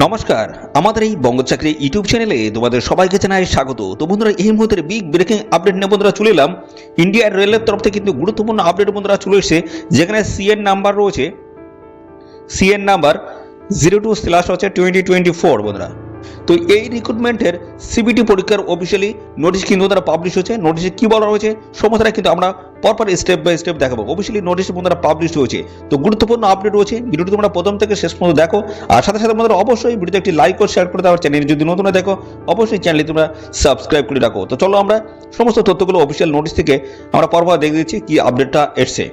নমস্কার, আমাদের এই বঙ্গচাকরি ইউটিউব চ্যানেলে তোমাদের সবাইকে জানাই স্বাগত। তো বন্ধুরা, এই মুহূর্তের বিগ ব্রেকিং আপডেট নিয়ে বন্ধুরা চলে এলাম। ইন্ডিয়ান রেলের তরফ থেকে কিন্তু গুরুত্বপূর্ণ আপডেট বন্ধুরা চলে এসেছে, যেখানে সিএন নাম্বার রয়েছে। CEN number zero two slash হচ্ছে টোয়েন্টি টোয়েন্টি ফোর বন্ধুরা। তো এই রিক্রুটমেন্টের সিবিটি পরীক্ষার অফিসিয়ালি নোটিশ কিন্তু তারা পাবলিশ হয়েছে। নোটিশে কি বলা রয়েছে, সমস্তটা কিন্তু আমরা পরপর স্টেপ বাই স্টেপ দেখাবো। অফিসিয়ালি নোটিশ বন্ধুরা পাবলিশ হয়েছে তো গুরুত্বপূর্ণ আপডেট রয়েছে। ভিডিওটি তোমরা প্রথম থেকে শেষ পর্যন্ত দেখো। আর সাথে সাথে আমাদের অবশ্যই ভিডিওতে একটি লাইক ও শেয়ার করে দেওয়ার চ্যানেল যদি নতুন দেখো, অবশ্যই চ্যানেলটি তোমরা সাবস্ক্রাইব করে রাখো। তো চলো আমরা সমস্ত তথ্যগুলো অফিসিয়াল নোটিশ থেকে আমরা পরপর দেখে দিচ্ছি কি আপডেটটা এসছে।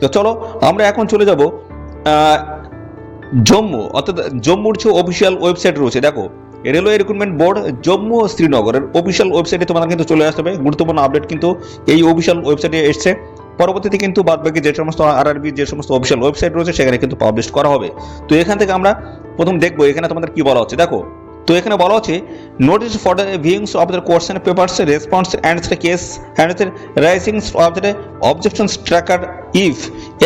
তো চলো আমরা এখন চলে যাব জম্মু। অর্থাৎ জম্মুর যে অফিসিয়াল ওয়েবসাইট রয়েছে, দেখো রেলওয়ে রিক্রুটমেন্ট বোর্ড জম্মু ও শ্রীনগরের অফিসিয়াল ওয়েবসাইটে তোমাদের কিন্তু চলে আসতে হবে। গুরুত্বপূর্ণ আপডেট কিন্তু এই অফিসিয়াল ওয়েবসাইটে এসছে। পরবর্তীতে কিন্তু বাদ বাকি যে সমস্ত আর আরআরবি যে সমস্ত অফিসিয়াল ওয়েবসাইট রয়েছে, সেখানে কিন্তু পাবলিশ করা হবে। তো এখান থেকে আমরা প্রথম দেখব, এখানে তোমাদের কি বলা হচ্ছে? দেখো তো এখানে বলা হচ্ছে notice for the viewings of the question papers response and the case and the raisings of the objections tracker if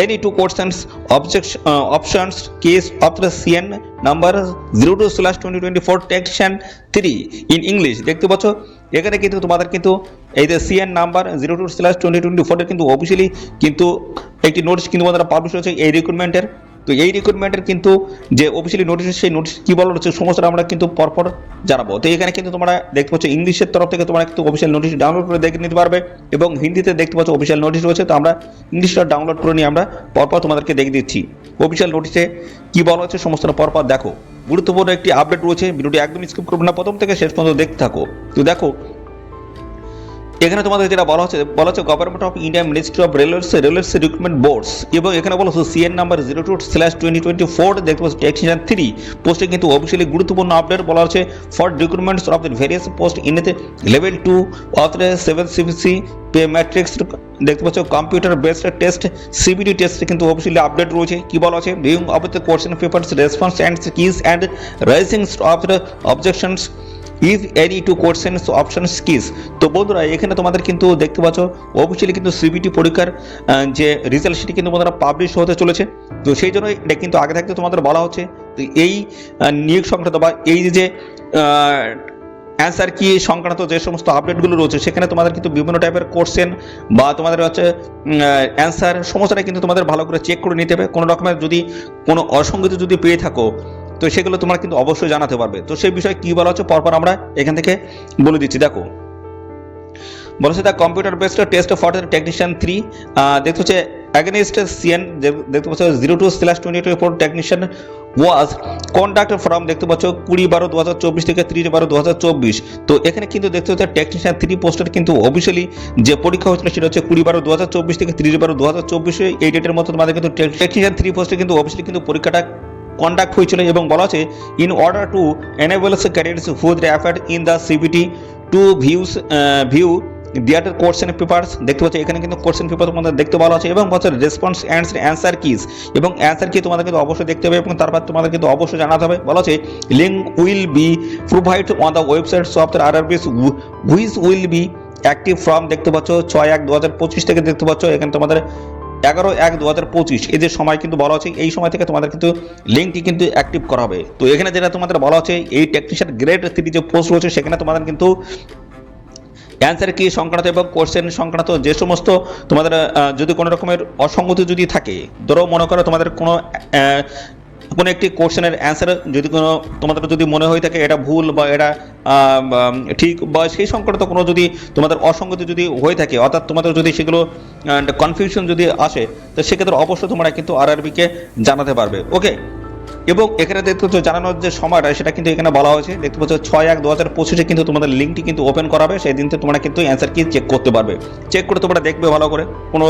any to questions objection options case of the CN number zero two slash twenty twenty four technician three in English দেখতে পাচ্ছ? এখানে কিন্তু তোমাদের কিন্তু এই যে CN number zero two slash twenty twenty ফোরের কিন্তু অফিসিয়ালি কিন্তু একটি নোটিশ কিন্তু তোমাদের পাবলিশ হয়েছে এই রিক্রুটমেন্টের তো এই রিক্রুটমেন্টের কিন্তু যে অফিসিয়ালি নোটিশ সেই নোটিশ কী বলা হচ্ছে, সমস্তটা আমরা কিন্তু পরপর জানাব। তো এখানে কিন্তু তোমরা দেখতে পাচ্ছ, ইংলিশের তরফ থেকে তোমরা কিন্তু অফিসিয়াল নোটিশ ডাউনলোড করে দেখে নিতে পারবে এবং হিন্দিতে দেখতে পাচ্ছ অফিসিয়াল নোটিশ রয়েছে। তো আমরা ইংলিশটা ডাউনলোড করে নিয়ে আমরা পরপর তোমাদেরকে দেখে দিচ্ছি। অফিসিয়াল নোটিশে কী বলা হচ্ছে, সমস্তটা পরপর দেখো। গুরুত্বপূর্ণ একটি আপডেট রয়েছে, ভিডিওটি একদম স্কিপ করবে না। প্রথম থেকে শেষ পর্যন্ত দেখতে থাকো। তো দেখো এখানে তোমাদের যেটা বলা হচ্ছে বলা হচ্ছে government of India ministry of railways railways recruitment boards এবং এখানে বলা হচ্ছে CN number zero two slash twenty twenty four দেখতে পাচ্ছি টেকনিশিয়ান থ্রি পোস্টে কিন্তু অফিসিয়ালি গুরুত্বপূর্ণ আপডেট বলা হচ্ছে for recruitments of the various post in level two the seven CPC pay matrix দেখতে পাচ্ছ computer based test CBT test কিন্তু অফিসিয়ালি আপডেট রয়েছে। কি বলা আছে review of the question papers response and keys and raising of the objections if any to questions options keys তো বন্ধুরা, এখানে তোমাদের কিন্তু দেখতে পাচ্ছ অফিসিয়ালি কিন্তু সিবিটি পরীক্ষার যে রেজাল্ট সেটি কিন্তু বন্ধুরা পাবলিশ হতে চলেছে। তো সেই জন্য এটা কিন্তু আগে থাকতে তোমাদের বলা হচ্ছে। তো এই নিয়োগ সংক্রান্ত বা এই যে অ্যান্সার কি, সংক্রান্ত যে সমস্ত আপডেটগুলো রয়েছে, সেখানে তোমাদের কিন্তু বিভিন্ন টাইপের কোশ্চেন বা তোমাদের হচ্ছে অ্যান্সার সমস্তটা কিন্তু তোমাদের ভালো করে চেক করে নিতে হবে। কোনো রকমের যদি কোনো অসঙ্গতি যদি পেয়ে থাকো তো সেগুলো তোমরা কিন্তু অবশ্যই জানাতে পারবে। তো সেই বিষয়ে কী বলা হচ্ছে, পরপর আমরা এখান থেকে বলে দিচ্ছি। দেখো বলেছে the computer based test for the technician three দেখতে হচ্ছে অ্যাগেনিস্ট সিএন দেখতে পাচ্ছ zero two slash twenty twenty four technician was conduct from দেখতে পাচ্ছ, কুড়ি বারো দু হাজার চব্বিশ থেকে ত্রিশ বারো দু হাজার চব্বিশ। তো এখানে কিন্তু দেখতে হচ্ছে টেকনিশিয়ান থ্রি পোস্টের কিন্তু অফিসিয়ালি যে পরীক্ষা হয়েছিল সেটা হচ্ছে কুড়ি বারো দু হাজার চব্বিশ থেকে ত্রিশ বারো দু হাজার চব্বিশে, এই ডেটের মতো তোমাদের কিন্তু টেকনিশিয়ান থ্রি পোস্টে কিন্তু অফিসিয়ালি কিন্তু পরীক্ষাটা কন্ডাক্ট হয়েছিল এবং বলা আছে in order to enables careers whose appeared in the CBT to views view their question papers দেখতে পাচ্ছ, এখানে কিন্তু কোশ্চেন পেপার তোমাদের দেখতে ভালো আছে এবং বলছে রেসপন্স অ্যান্ড অ্যান্সার কিস এবং অ্যান্সার কি তোমাদের কিন্তু অবশ্যই দেখতে হবে এবং তারপর তোমাদের কিন্তু অবশ্যই জানাতে হবে। বলা আছে link will be provide on the websites of the R will be active from দেখতে পাচ্ছ, ছয় এক দু হাজার পঁচিশ থেকে দেখতে পাচ্ছ, এখানে তোমাদের এগারো এক দু হাজার পঁচিশ। এই যে সময় কিন্তু বলা হচ্ছে, এই সময় থেকে তোমাদের কিন্তু লিঙ্কটি কিন্তু অ্যাক্টিভ করা হবে। তো এখানে যেটা তোমাদের বলা হচ্ছে, এই টেকনিশিয়ান গ্রেড থ্রি যে পোস্ট রয়েছে, সেখানে তোমাদের কিন্তু অ্যান্সার কি সংক্রান্ত এবং কোশ্চেন সংক্রান্ত যে সমস্ত তোমাদের যদি কোনো রকমের অসঙ্গতি যদি থাকে, ধরো মনে করো তোমাদের কোনো কোনো একটি কোশ্চেনের অ্যান্সার যদি কোনো তোমাদের যদি মনে হয়ে থাকে এটা ভুল বা এটা ঠিক বা সেই সংক্রান্ত কোনো যদি তোমাদের অসঙ্গতি যদি হয়ে থাকে, অর্থাৎ তোমাদের যদি সেগুলো কনফিউশন যদি আসে, তো সেক্ষেত্রে অবশ্যই তোমরা কিন্তু আর আরবিকে জানাতে পারবে। ওকে এবং এখানে দেখতে পাচ্ছ জানানোর যে সময়টা, সেটা কিন্তু এখানে বলা হয়েছে। দেখতে পাচ্ছ ছয় এক দু হাজার পঁচিশে কিন্তু তোমাদের লিঙ্কটি কিন্তু ওপেন করাবে। সেই দিন থেকে তোমরা কিন্তু অ্যান্সার কি চেক করতে পারবে। চেক করে তোমরা দেখবে ভালো করে। কোনো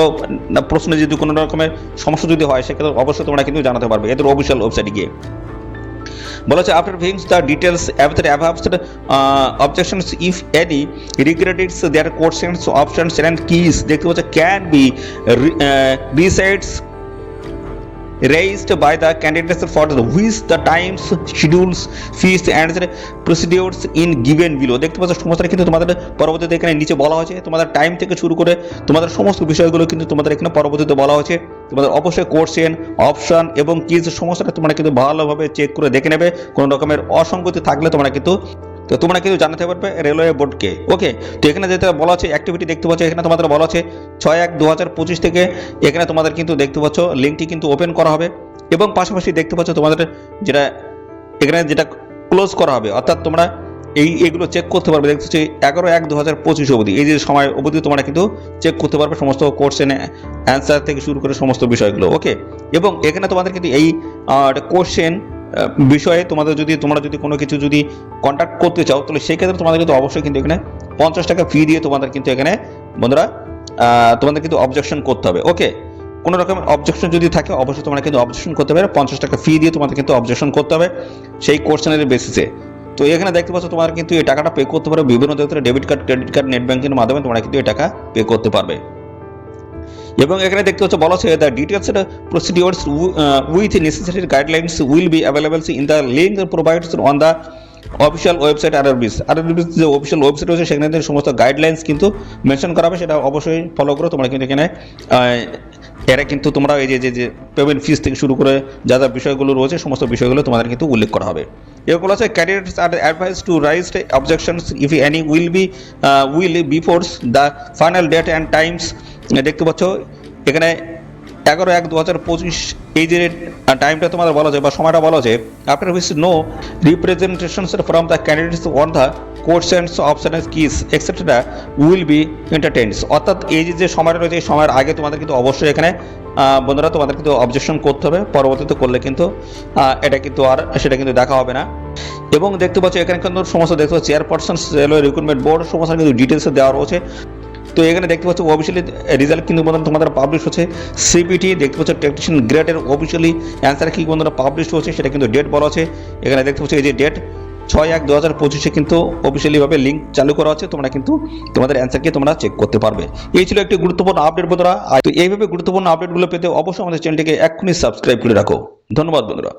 প্রশ্নে যদি কোনো রকমের সমস্যা যদি হয়, সেক্ষেত্রে অবশ্যই তোমরা কিন্তু জানাতে পারবে এদের অফিসিয়াল ওয়েবসাইটে গিয়ে। বলা হচ্ছে after viewings the details over above objections if any regarding their questions options and keys দেখতে পাচ্ছে can be resides raised by the candidates for which the times, schedules, fees, and procedures in given below. দেখতে পাচ্ছ, সমস্ত কিন্তু তোমাদের পরবর্তীতে এখানে নিচে বলা হয়েছে। তোমাদের টাইম থেকে শুরু করে তোমাদের সমস্ত বিষয়গুলো কিন্তু তোমাদের এখানে পরবর্তীতে বলা হয়েছে। তোমাদের অবশ্যই কোর্সেন অপশন এবং কিজ সমস্যাটা তোমরা কিন্তু ভালোভাবে চেক করে দেখে নেবে। কোনো রকমের অসঙ্গতি থাকলে তোমরা কিন্তু তো তোমরা কিন্তু জানাতে পারবে রেলওয়ে বোর্ডকে। ওকে, তো এখানে যেটা বলা আছে অ্যাক্টিভিটি দেখতে পাচ্ছ, এখানে তোমাদের বলা আছে ছয় এক দু থেকে এখানে তোমাদের কিন্তু দেখতে পাচ্ছ লিঙ্কটি কিন্তু ওপেন করা হবে। এবং পাশাপাশি দেখতে পাচ্ছ তোমাদের যেটা, এখানে যেটা ক্লোজ করা হবে, অর্থাৎ তোমরা এই, এগুলো চেক করতে পারবে। দেখতে পাচ্ছি, এগারো এক দু হাজার পঁচিশ অবধি। এই যে সময় অবধি তোমরা কিন্তু চেক করতে পারবে সমস্ত কোশ্চেন অ্যান্সার থেকে শুরু করে সমস্ত বিষয়গুলো ওকে এবং এখানে তোমাদের কিন্তু এই কোশ্চেন বিষয়ে তোমাদের যদি, তোমরা যদি কোনো কিছু যদি কন্ট্যাক্ট করতে চাও, তাহলে সেই ক্ষেত্রে তোমাদের কিন্তু অবশ্যই কিন্তু এখানে পঞ্চাশ টাকা ফি দিয়ে তোমাদের কিন্তু এখানে, বন্ধুরা তোমাদের কিন্তু অবজেকশন করতে হবে। ওকে কোনো রকমের অবজেকশন যদি থাকে, অবশ্যই তোমরা কিন্তু অবজেকশন করতে পারবে। পঞ্চাশ টাকা ফি দিয়ে তোমাদের কিন্তু অবজেকশন করতে হবে সেই কোশ্চেনের বেসিসে তো এখানে দেখতে পাচ্ছ তোমার কিন্তু এই টাকাটা পে করতে পারবে বিভিন্ন ধরনের debit card credit card net ব্যাঙ্কিংয়ের মাধ্যমে তোমরা কিন্তু এই টাকা পে করতে পারবে। এবং এখানে দেখতে হচ্ছে বলা হচ্ছে the details procedures with necessary guidelines will be available in the link provides on the official website RRBs RRBs RRBs যে অফিসিয়াল ওয়েবসাইট রয়েছে, সেখানে সমস্ত গাইডলাইন্স কিন্তু মেনশন করা হবে, সেটা অবশ্যই ফলো করো। তোমরা কিন্তু এখানে এরা কিন্তু তোমরা এই যে যে যে পেমেন্ট ফিস থেকে শুরু করে যা যা বিষয়গুলো রয়েছে, সমস্ত বিষয়গুলো তোমাদের কিন্তু উল্লেখ করা হবে। এরপর আছে candidates are advice to raise objections if any will be will before the final date and times দেখতে পাচ্ছ, এখানে এগারো এক দু হাজার পঁচিশ এই যে টাইমটা তোমাদের বলা যায় বা সময়টা বলা যায় after which no representations from the candidates on the questions options keys extra will be entertains অর্থাৎ এই যে যে সময়টা রয়েছে, এই সময়ের আগে তোমাদের কিন্তু অবশ্যই এখানে বন্ধুরা তোমাদের কিন্তু অবজেকশন করতে হবে, পরবর্তীতে করলে কিন্তু এটা কিন্তু আর সেটা কিন্তু দেখা হবে না। এবং দেখতে পাচ্ছ, এখানে কিন্তু সমস্ত দেখতে পাচ্ছ চেয়ারপারসন রেলওয়ে রিক্রুটমেন্ট বোর্ড সমস্ত কিন্তু ডিটেলসে দেওয়া রয়েছে। তো এখানে দেখতে পাচ্ছ অফিসিয়ালি রেজাল্ট কিন্তু বন্ধুরা তোমাদের পাবলিশ হচ্ছে। সিপিটি দেখতে পাচ্ছ টেকনিশিয়ান গ্রেডের অফিসিয়ালি অ্যান্সার কি বন্ধুরা পাবলিশ হচ্ছে সেটা কিন্তু ডেট বলা আছে। এখানে দেখতে পাচ্ছ এই যে ডেট ছয় এক দু হাজার পঁচিশে কিন্তু অফিসিয়ালিভাবে লিঙ্ক চালু করা আছে। তোমরা কিন্তু তোমাদের অ্যান্সারকে তোমরা চেক করতে পারবে। এই ছিল একটি গুরুত্বপূর্ণ আপডেট বন্ধুরা। তো এইভাবে গুরুত্বপূর্ণ আপডেটগুলো পেতে অবশ্যই আমাদের চ্যানেলটিকে এক্ষুনি সাবস্ক্রাইব করে রাখো। ধন্যবাদ বন্ধুরা।